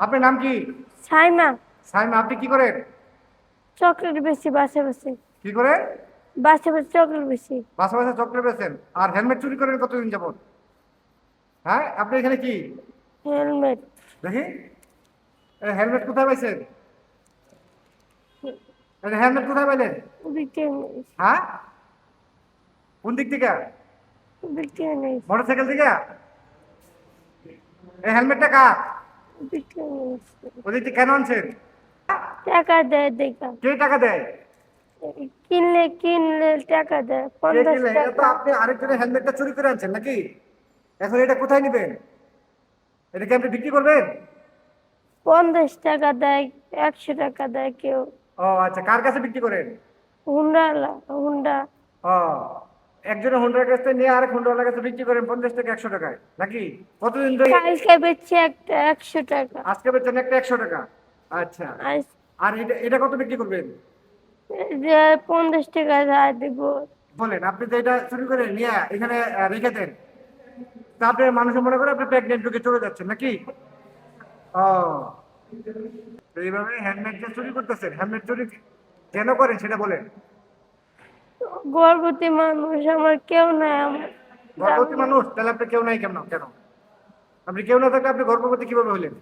আপনার নাম কি? সাইমা। সাইমা আপনি কি করেন? চকলেট বেশি বাসে বাসে। কি করেন বাসে বাসে চকলেট বেশি বাসা বাসা চক্রে বেছেন আর হেলমেট চুরি করেন কতদিন যাবত হ্যাঁ আপনি এখানে কি? হেলমেট। দেখি। হেলমেট কোথায় পাইছেন? হেলমেট কোথায় পাইলেন? হ্যাঁ? কোন দিক থেকে? বিক্রি নেই। মোটর সাইকেল থেকে? এই হেলমেটটা কার? নেই কেন আনছেন? টাকা দেয় দেখা কে টাকা দেয়? কিনলে কিনলে টাকা দেয় পঞ্চাশ টাকা। আপনি আরেকজনের হেলমেটটা চুরি করে আনছেন নাকি? এখন এটা কোথায় নেবেন? এটা কি আপনি বিক্রি করবেন? পঞ্চাশ টাকা দেয় একশো টাকা দেয় কেউ। ও আচ্ছা। কার কাছে বিক্রি করেন? Honda Honda. ও একজনের হুন্ডার কাছ থেকে নিয়ে আরেক হুন্ডার কাছে বিক্রি করেন পঞ্চাশ টাকা একশো টাকায়। নাকি? কতদিন ধরে? কালকে বেচছে একটা একশো টাকা। আজকে বেচছেন একটা একশো টাকা? আচ্ছা। আর আর এটা এটা কত বিক্রি করবেন? যে পঞ্চাশ টাকা দেয় দিব। বলেন আপনি তো এটা চুরি করে নিয়ে এখানে রেখে দেন। তারপরে মানুষ মনে করে আপনি প্রেগনেন্ট ঢুকে চলে যাচ্ছেন নাকি? ও। এইভাবে হ্যান্ডমেড যে চুরি করতেছেন হ্যান্ডমেড চুরি কেন করেন সেটা বলেন। গর্ভবতী মানুষ আমার কেউ নাই আমার গর্ভবতী মানুষ তাহলে আপনি কেউ নাই কেন? কেন? আপনি কেউ না থাকলে আপনি গর্ভবতী কীভাবে হলেন?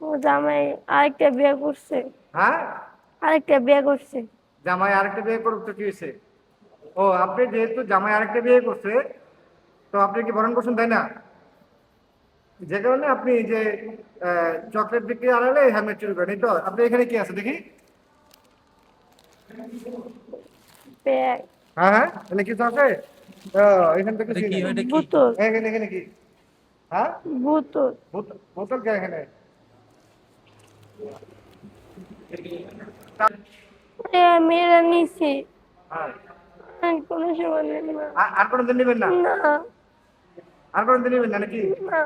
ও জামাই আরেকটা বিয়ে করছে। হ্যাঁ? আরেকটা বিয়ে করছে। জামাই আরেকটা বিয়ে করুক তো কি হয়েছে? ও আপনি যেহেতু জামাই আরেকটা বিয়ে করছে তো আপনি কি বরণ করছেন তাই না? যে কারণে আপনি যে চকলেট বিক্রি আড়ালে হ্যালমেট চুরি করেন তো আপনি এখানে কি আছে দেখি? ব্যাগ হ্যাঁ হ্যাঁ এখানে কিছু আছে? এখান থেকে কি এটা কি? বোতল। এখানে এখানে কি? হ্যাঁ? বোতল। বোতল- কে এখানে? মেয়েরা নিছি হ্যাঁ। আর কোনো সময় নেব না আর- কোনো দিন নেবেন না? না। আর কোনো দিন নেবেন না নাকি? না।